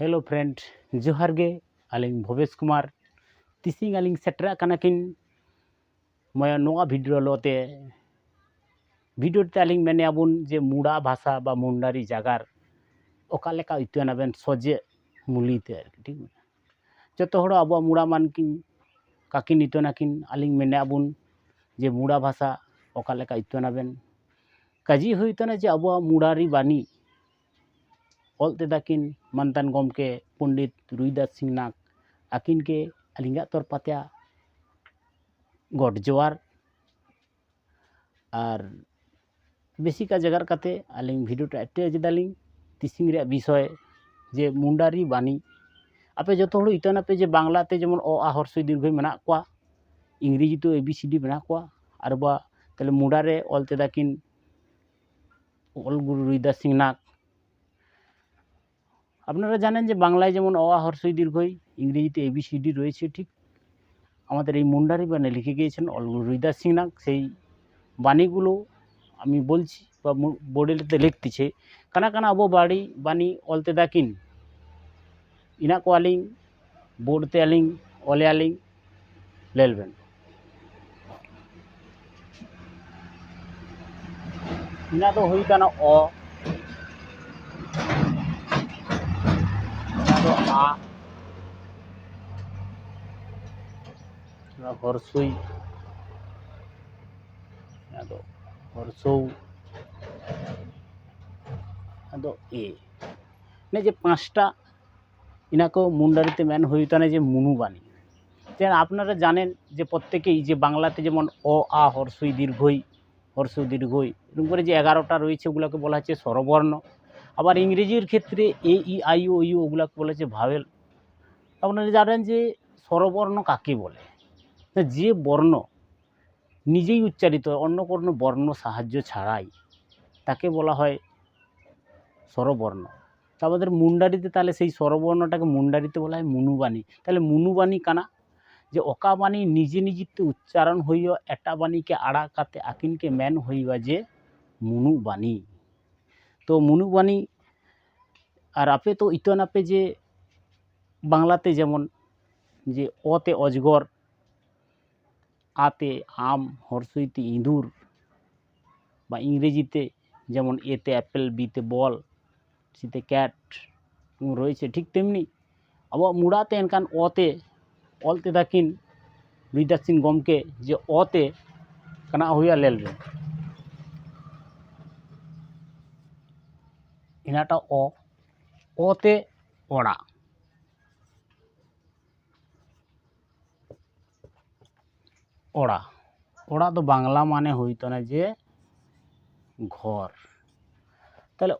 Hello friend ᱡᱚᱦᱟᱨ ᱜᱮ ᱟᱹᱞᱤᱧ ᱵᱷᱚᱵᱮᱥ ᱠᱩᱢᱟᱨ ᱛᱤᱥᱤᱝ ᱟᱹᱞᱤᱧ ᱥᱮᱴᱮᱨᱟᱜ ᱠᱟᱱᱟ ᱠᱤᱱ ᱢᱚᱭᱟ ᱱᱚᱣᱟ ᱵᱷᱤᱰᱤᱭᱳ ᱞᱚᱛᱮ ᱵᱷᱤᱰᱤᱭᱳ ᱛᱮ ᱟᱹᱞᱤᱧ ᱢᱮᱱᱮᱜᱼᱟ ᱵᱚᱱ ᱡᱮ ᱢᱩᱲᱟ ᱵᱷᱟᱥᱟ ᱵᱟ ᱢᱩᱱᱰᱟরি ᱡᱟᱜᱟᱨ ᱚᱠᱟ ᱞᱮᱠᱟ ᱩᱛᱱᱟᱹᱣᱱᱟᱵᱮᱱ ᱥᱚᱡᱮ ᱢᱩᱞᱤᱛᱮ ᱟᱨᱠᱤ ᱴᱷᱤᱠ ᱡᱚᱛᱚ ᱦᱚᱲ ᱟᱵᱚᱣᱟᱜ ᱢᱩᱲᱟ ᱢᱟᱱᱠᱤᱱ ᱠᱟᱠᱤᱱ ᱤᱛᱚᱱᱟᱠᱤᱱ ᱟᱹᱞᱤᱧ ᱢᱮᱱᱮᱜᱼᱟ ᱵᱚᱱ ᱡᱮ ᱢᱩᱲᱟ ᱵᱷᱟᱥᱟ ᱚᱠᱟ ᱞᱮᱠᱟ ᱤᱛᱚᱱᱟᱵᱮᱱ ᱠᱟᱡᱤ ᱦᱩᱭᱛᱚᱱᱟ ᱡᱮ ᱟᱵᱚᱣᱟᱜ ᱢᱩᱲᱟᱨᱤ ᱵᱟᱱᱤ ᱚᱞ ᱛᱮᱫᱟᱠᱤᱱ ᱢᱟᱱᱚᱛᱟᱱ ᱜᱚᱢᱠᱮ ᱯᱚᱱᱰᱤᱛ ᱨᱩᱭᱫᱟᱥ ᱥᱤᱝ ᱱᱟᱜ ᱟᱹᱠᱤᱱ ᱜᱮ ᱟᱹᱞᱤᱧᱟᱜ ᱛᱚᱨᱯᱟᱛᱮ ᱜᱚᱰ ᱡᱚᱦᱟᱨ ᱟᱨ ᱵᱮᱥᱤᱠᱟ ᱡᱟᱭᱜᱟᱨ ᱠᱟᱛᱮ ᱟᱹᱞᱤᱧ ᱵᱷᱤᱰᱤᱭᱳ ᱴᱟᱜ ᱴᱮᱡ ᱮᱫᱟᱞᱤᱧ ᱛᱤᱥᱤᱝ ᱨᱮᱭᱟᱜ ᱵᱤᱥᱚᱭ ᱡᱮ ᱢᱩᱱᱰᱟᱨᱤ ᱵᱟᱹᱱᱤ ᱟᱯᱮ ᱡᱚᱛᱚ ᱦᱚᱲ ᱤᱛᱟᱹᱱᱟᱯᱮ ᱡᱮ ᱵᱟᱝᱞᱟᱛᱮ ᱡᱮᱢᱚᱱ ᱚ ᱟ ᱦᱚᱨᱥᱚᱭ ᱫᱤᱨᱜᱷᱚᱭ ᱢᱮᱱᱟᱜ ᱠᱚᱣᱟ ᱤᱝᱨᱮᱡᱤ ᱛᱮ ᱮ ᱵᱤ ᱥᱤ ᱰᱤ ᱢᱮᱱᱟᱜ ᱠᱚᱣᱟ ᱟᱨ ᱵᱟ ᱛᱟᱦᱚᱞᱮ ᱢᱩᱰᱟᱨᱮ ᱚᱞ ᱛᱮᱫᱟᱠᱤᱱ ᱚᱞ ᱜᱩᱨᱩ ᱨᱩᱭᱫᱟᱥ ᱥᱤᱝ ᱱᱟᱜ আপনারা জানেন যে বাংলায় যেমন অ হর্ষই দীর্ঘই ইংরেজিতে এবিসিডি রয়েছে, ঠিক? আমাদের এই মুন্ডারি বাণী লিখে গিয়েছেন রুইদাস নাগ। সেই বাণীগুলো আমি বলছি বা বোর্ডেতে লিখতেছে, কানা কানা আবো বাড়ি বাণী অলতে দাকিন, ইনা কো আলিং, বোর্ডতে আলিং, অলে আলিং, লেলবেন। ইনা তো হুই কানা অ ইনা তো আ ইনা হরসুই আদᱚ এ নে যে পাঁচটা ইনাকো মুন্ডারিতে ম্যান হইতানে যে মুনু বাণী যেন আপনারা জানেন যে প্রত্যেকেই যে বাংলাতে যেমন অ আ হর্ষই দীর্ঘই হর্ষ দীর্ঘই এরকম করে যে এগারোটা রয়েছে ওগুলোকে বলা হচ্ছে স্বরবর্ণ আবার ইংরেজির ক্ষেত্রে এ ই আই ও ইউ ওগুলোকে বলেছে ভাবেল আপনারা জানেন যে স্বরবর্ণ কাকে বলে? যে বর্ণ নিজেই উচ্চারিত হয়, অন্য কোনো বর্ণ সাহায্য ছাড়াই তাকে বলা হয় স্বরবর্ণ। তো আমাদের মুন্ডারিতে তাহলে সেই স্বরবর্ণটাকে মুন্ডারিতে বলা হয় মুনুবাণী। তাহলে মুনুবাণী কানা? যে অকা বাণী নিজে নিজেতে উচ্চারণ হইয়া এটা বাণীকে আড়া কাতে আকিনকে ম্যান হইবা যে মুনু তো মুনু বাণী আর আপে তো ইতন আপে যে বাংলাতে যেমন যে অতে অজগর, আতে আম হর্ষইতে ইঁদুর বা ইংরেজিতে যেমন এতে অ্যাপেল, বিতে বল, সিতে ক্যাট রয়েছে ঠিক তেমনি। আবহাওয়া মুড়াতে এনকান অতে, অলতে রুইদাস সিং গমকে যে অতে কানা হইয়া লেলবে। ইনাটা অ, অতে অড়া। ওড়া ওড়া তো বাংলা মানে হইতো না যে ঘর। তাহলে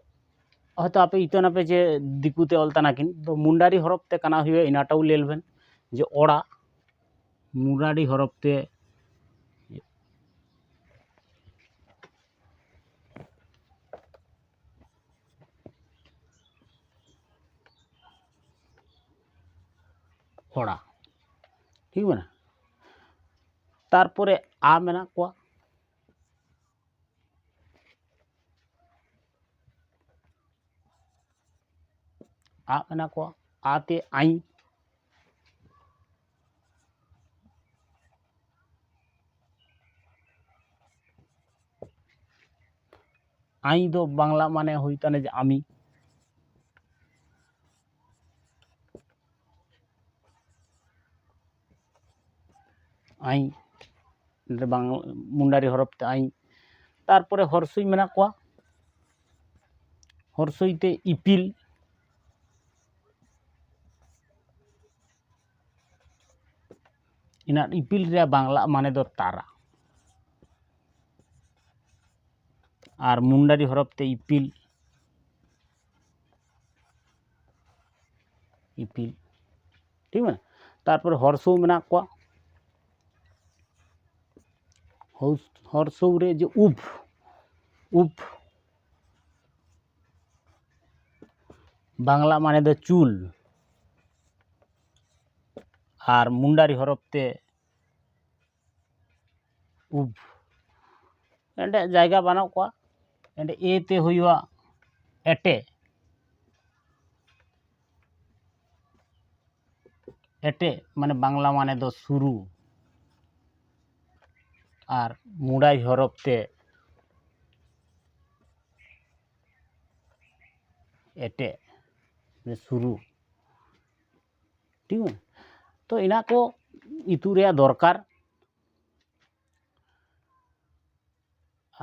হয়তো আপে ইতন আপে যে দিকুতে অলতা নাকিন তো মুন্ডারি হরফতে কানা হইবে ইনাটাও লেলবেন যে ওড়া মুন্ডারি হরফতে कड़ा ठीक है तारे आना को आना को आते आई आई दो बांग्ला माने होता है जी আই বাংলা মুন্ডারি হরফতে আই। তারপরে হরসুই মেনা কোয়া। হরসইতে ইপিল। ইনার ইপিল রে বাংলা মানে দো তারা। আর মুন্ডারি হরফতে ইপিল। ইপিল। ঠিক না তারপরে হরসু মেনা কোয়া। হর্ষৌ রে যে উভ উভ বাংলা মানে দো চুল আর মুন্ডারি হরফতে উভ এন্ডে জায়গা বানাও কোয়া এন্ডে এতে হইয়া এটে এটে মানে বাংলা মানে দো শুরু ᱟᱨ ᱢᱩᱰᱟᱭ ᱦᱚᱨᱚᱯ ᱛᱮ ᱮᱴᱮᱫ ᱥᱩᱨᱩ ᱴᱷᱤᱠ ᱛᱚ ᱤᱱᱟ ᱠᱚ ᱤᱛᱩᱜ ᱨᱮᱭᱟᱜ ᱫᱚᱨᱠᱟᱨ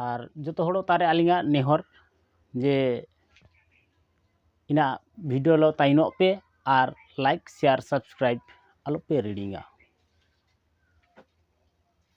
ᱟᱨ ᱡᱚᱛᱚ ᱦᱚᱲ ᱛᱟᱨᱮ ᱟᱹᱞᱤᱧᱟᱜ ᱱᱮᱦᱚᱨ ᱡᱮ ᱤᱧᱟᱹᱜ ᱵᱷᱤᱰᱭᱳ ᱞᱚ ᱛᱟᱭᱱᱚᱜ ᱯᱮ ᱟᱨ ᱞᱟᱭᱤᱠ ᱥᱮᱭᱟᱨ ᱥᱟᱵᱥᱠᱨᱟᱭᱤᱵ ᱟᱞᱚᱯᱮ ᱨᱮᱰᱤᱝᱟ